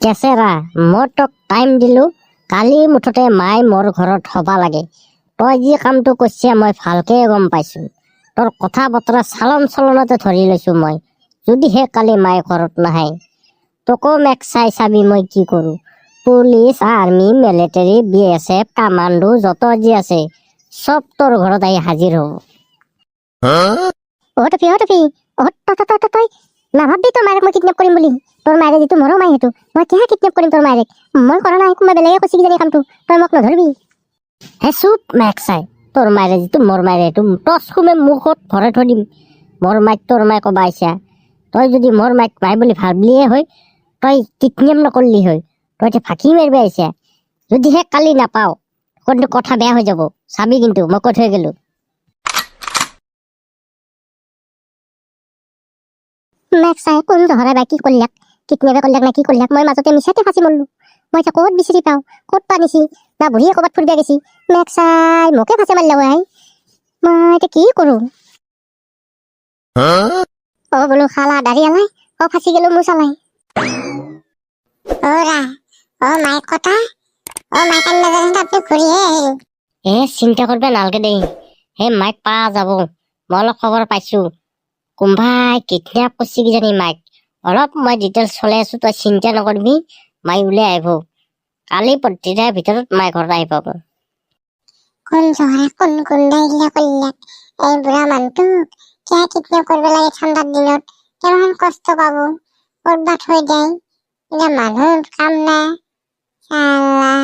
কেচেৰা মই তোক টাইম দিলো কালি মুঠতে মাই মোৰ ঘৰত হবা লাগে। তই যি কামটো কৈছে মই ভালকে গম পাইছো। তোৰ কথা বতৰা চালন চলনতে ধৰি লৈছো মই যদিহে কালি মাই ঘৰত নাহে। তোকো মেক চাই চাবি মই কি কৰো। Police army military B S F commando যত যি আছে চব তোৰ ঘৰত আহি হাজিৰ হ'ব। অ টপি অ টপি অ তই তই তই নাভাবি তোৰ মই কিডনেপ কৰিম বুলি। তোৰ মায়েৰে যিটো মৰম মাই সেইটো, মই কিয় কিডনেপ কৰিম তোৰ মায়েক মই কৰা নাই, কোনোবা বেলেগে কৈছে কিজানি কামটো। তই মোক নধৰিবি। হে, চুপ মেক চাই। তোৰ মায়েৰে যিটো মোৰ মায়েৰে সেইটো টচ সুমে মুখত ভৰাই থৈ দিম। মোৰ মাইক তোৰ মায়ে ক'বা আহিছা তই যদি মোৰ মাইক মাই বুলি ভাবিলিয়ে হয়, তই কিডনেপ নকৰিলি হয়। তই এতিয়া ফাঁকি মাৰিব আহিছা যদিহে কালি নাপাওঁ কিন্তু কথা বেয়া হৈ যাব। চাবি কিন্তু, মই কৈ থৈ গেলো। মেক চাই কোন ধৰা বা কি কৰিলাক কিডনেপে কৰিলাক না কি কৰিলাক মই মাজতে মিছাতে ফাঁচি মৰলো। মই এতিয়া ক'ত বিচাৰি পাওঁ ক'ত পানিছি না বুঢ়ীয়ে ক'ৰবাত ফুৰিব গেছি। মেক চাই মোকে ফাঁচি মাৰিলে আই মই এতিয়া কি কৰোঁ? অ বোলো খালা দাড়ি আলাই অ ফাঁচি গেলো মোৰ চালাই। ওরা ও মাই কথা ও মাই কান্না জানেন আপনি ঘুরিয়ে আহিল। এ চিন্তা কৰিব নালাগে দেই। হে মাইক পা যাব। মই অলপ খবৰ পাইছো। কোনোবাই কিডনেপ কৰিছে কিজানি মাইক। অলপ মই ডিটেইলছ চলাই আছো তই চিন্তা নকৰিবি, মাই ওলাই আহিব। কালি প্ৰতিটাৰ ভিতৰত মাই ঘৰত আহি পাব কোন শহরে কোন কোন দাইলা করলাক এই বুড়া মানুষ কে কিডন্যাপ করবে লাগে ঠান্ডার দিনত? কষ্ট পাবো। মানুষ কাম না শালা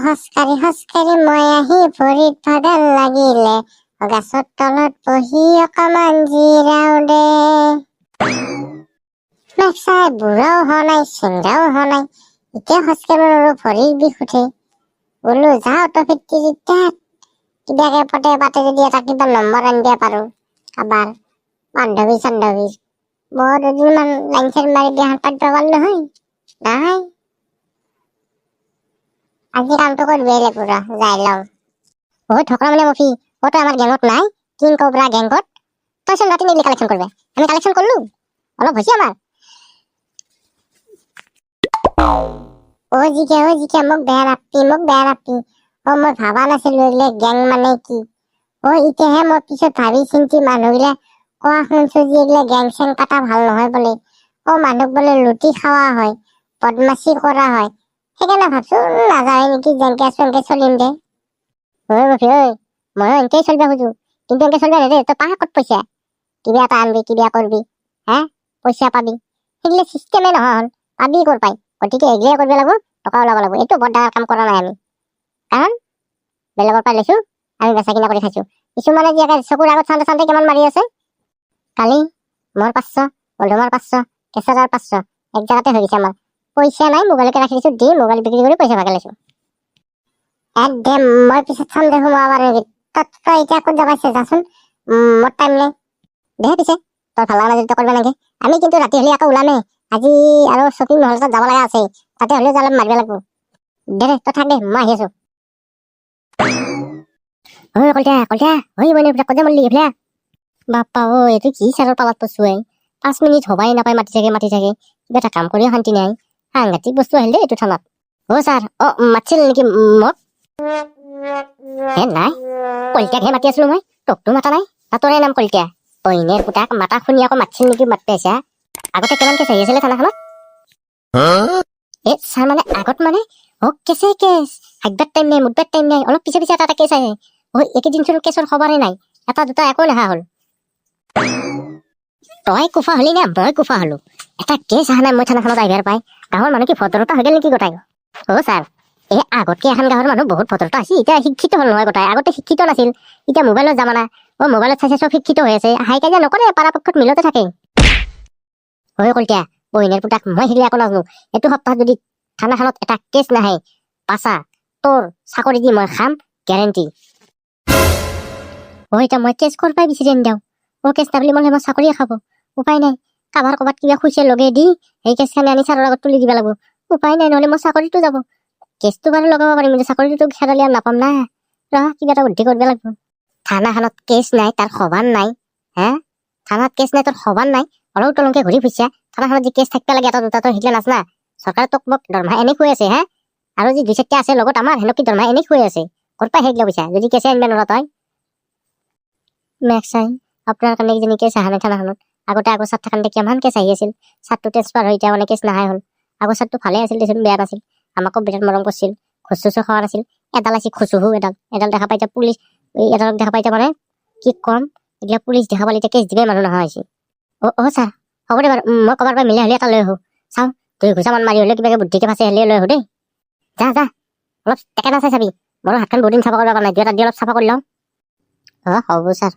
হসকাৰি মই আহি ভৰিত ভাগৰ লাগিলে। গছৰ তলত বহি অকমান জিৰাও দে চাই বুঢ়াও হোৱা নাই চিংৰাও হোৱা নাই। এতিয়া মোৰ আৰু ভৰিৰ বিষ উঠে। বোলো যাওঁ তো ফিটি তাত কিবাকে পাতে যদি এটা কিবা নম্বৰ আনি দিব পাৰো। বান্ধৱী চান্ধৱীৰ বৰ দুদিনমান লাইন চাইন মাৰি বিয়াখন পাতিব পাৰিলো হয় নাই। আজি কামটো কৰিবই লাগিব ৰ, যাই লওঁ। অ ঠকৰা মানে মফি অ তই আমাৰ গেঙত নাই, কিং কবৰা গেংকত তইচোন ৰাতি নিলি কালেকশ্যন কৰিব, আমি কালেকশ্যন কৰিলো, অলপ হৈছে আমাৰ। অ জিকে অ জিকে, মোক বেয়া নাপি মোক বেয়া নাপি অ মই ভাবা নাছিলো এইগিলা গেং মানে কি। অ এতিয়াহে মই পিছত ভাবি চিন্তি মানুহবিলাক কোৱা শুনছো যে এইগিলা গেং চেং পাতা ভালো নহয় বোলে। অ মানুহক বোলে লুটি খাওয়া হয়, বদমাচি কৰা হয়। সেইকাৰণে ভাবছ নাযায় নেকি, যেনকে আছো এনেকে চলিম দে। ঐ মফি ঐ ময়ো এনেকেই চলিব খোজো। কিন্তু এনেকে চলিব নেদে, তই পাহে ক'ত পইচা? কিবা এটা আনবি, কিবা কৰবি, হে? পইচা পাবি। সেইগিলা চিষ্টেমে নহয় হ'ল, পাবি ক'ৰ পাই? গতিকে এগ্ৰিয়ে কৰিব লাগিব টকা ওলাব লাগিব। এইটো বৰ ডাঙৰ কাম কৰা নাই আমি। কাৰণ, বেলেগৰ পৰা লৈছো, আমি বেচা কিনা কৰি খাইছো। কিছুমানে যি চকুৰ আগত চাওঁতে চাওঁতে কিমান মাৰি আছে? কালি, মোৰ পাঁচশো বন্ধুমাৰ পাঁচশো কেঁচাৰৰ পাঁচশো, এক জেগাতে হৈ গৈছে আমাৰ। পইচা নাই মোবাইলকে ৰাখি দিছো দি মোবাইল বিক্ৰী কৰি পইচা ভাগে লৈছো। একদম মই পিছত চাম দে সোমাব পাৰো নেকি? তই এতিয়া ক'ত যাব আছে যাচোন। মোৰ টাইম নাই। দে পিছে তই ভালো লগা যদি কৰিব লাগে। আমি কিন্তু ৰাতি হ'লে আকৌ ওলামে আজি আৰু শ্বপিং মল যাব লগা আছে। তাতে হ'লেও অলপ মাৰিব লাগিব। দে দে, তই থাক দে, মই আহি আছো। ঐ কলটা কলটা ঐ মানে কজা মল্লি এইফালে আহ। বাপ্পা ঐ এইটো কি ছাৰৰ পালাত এই পাঁচ মিনিট হবাই নাপায়, মাতি থাকে মাতি থাকে। কিবা এটা কাম কৰিও শান্তি নাই। সাংঘাতিক বস্তু আহিল দেই এইটো থানাত অ ছাৰ অ মাতিছিল নেকি মোক হে নাই কলিতাকহে মাতি আছিলো মই তোকতো মাতা নাই তাতৰে নাম কলিতা অইনের পুতাক মাতা শুনি আকৌ মাতিছিল নেকি মাতি পাইছা আগতে কিমানকে চাহি আছিলে থানাখনত? এ, ছাৰ মানে আগত মানে অ কেছে কেছ হাকবাৰ টাইম নাই মুদবাৰ টাইম নাই, অলপ পিছে পিছে এটা এটা কেছ আহে। অ এইকেইদিন চোন কেছৰ খবৰে নাই, এটা দুটা একো নহা হ'ল। তই কুফা হলি না, মই কুফা হলো। এটা কেছ অহা নাই মই থানাখনত আহিবাৰ পাই গাঁৱৰ মানুহ কি ভদ্ৰতা হৈ গ'ল নেকি গোটাই? অ, ছাৰ, এই আগতকে এখন গাঁৱৰ মানুহ বহুত ভদ্ৰতা হৈছে, এতিয়া শিক্ষিত হ'ল নহয় গোটাই, আগতে শিক্ষিত নাছিল, এতিয়া মোবাইলৰ জামানা, অ, মোবাইলত চাইছে চব শিক্ষিত হৈ আছে হাই কাজিয়া নকৰে, পৰাপক্ষত মিলতে থাকে। হয় কলতিয়া বহিনীৰ পুতাক মই সিলি একো নাজানো, এইটো সপ্তাহত যদি থানাখনত এটা কেছ নাহে, পাছা, তোৰ চাকৰি দি মই খাম গেৰেণ্টি অ, এতিয়া মই কেছ কৰবাই বিচাৰি আনি দিওঁ? অ, কেছ নাবলি মই মই চাকৰিয়ে খাব, উপায় নাই। কাবাৰ ক'ৰবাত কিবা খুইছে লগে দি, সেই কেছখানি আনি ছাৰৰ আগত তুলি দিব লাগিব। উপায় নাই, নহ'লে মোৰ চাকৰিটো যাব। কেছটো বাৰু লগাব পাৰিম, কিন্তু চাকৰিটোতো খেদালি আৰু নাপাম না। ৰ কিবা এটা বুদ্ধি কৰিব লাগিব। থানাখনত কেছ নাই, তাৰ খবৰ নাই, হে? থানাত কেছ নাই, তোৰ সবান নাই। অলপ তলংকে ঘূৰি ফুৰিছা। থানাখনত যি কেছ থাকিব লাগে এটা দুটা তই সেইগিলা নাচনা চৰকাৰে তোক মোক দৰমহা এনে খুৱাই আছে, হে? আৰু যি দুই চাৰিটা আছে, লগত আমাৰ সেনেকে দৰমহা এনে খুৱাই আছে? ক'ৰ পৰা সেইগিলা পইচা? যদি কেছে আনিব নোৱাৰা তই। মেক চাই আপোনাৰ কাৰণে কিজানি কেছ অহা নাই আগতে আগৰ চাত থাকোঁতে কিমান কেছ আহি আছিল। চাতটো ট্ৰেন্সফাৰ হৈ এতিয়া মানে কেছ নাহাই হ'ল। আগৰ চাতটো ভালে আছিল দেচোন, বেয়া নাছিল। আমাকো বিৰাট মৰম কৰিছিল খোজ চোচো খোৱা নাছিল। এডাল আছিল খুচুহু এডাল। এডাল দেখা পাই এতিয়া পুলিচ এডালক দেখা পাই এতিয়া মানে কি কম? এইগিলা পুলিচ দেখা পালে এতিয়া কেছ দিবই মানুহ নহা হৈছে অ' অ' ছাৰ, হ'ব দে বাৰু। মই ক'ৰবাৰ পৰা মিলাই হ'লে এটা লৈ আহোঁ। চাওঁ, দুই ঘোচামান মাৰি হ'লে কিবাকে বুদ্ধিকে ফাঁচি হ'লে লৈ আহোঁ দেই। যা যা, অলপ টেকে নাচাই চাবি। মোৰো হাতখন বহুত দিন চাফা কৰিব পৰা নাই। দুই এটা দি অলপ চাফা কৰি লওঁ। অ' হ'ব ছাৰ।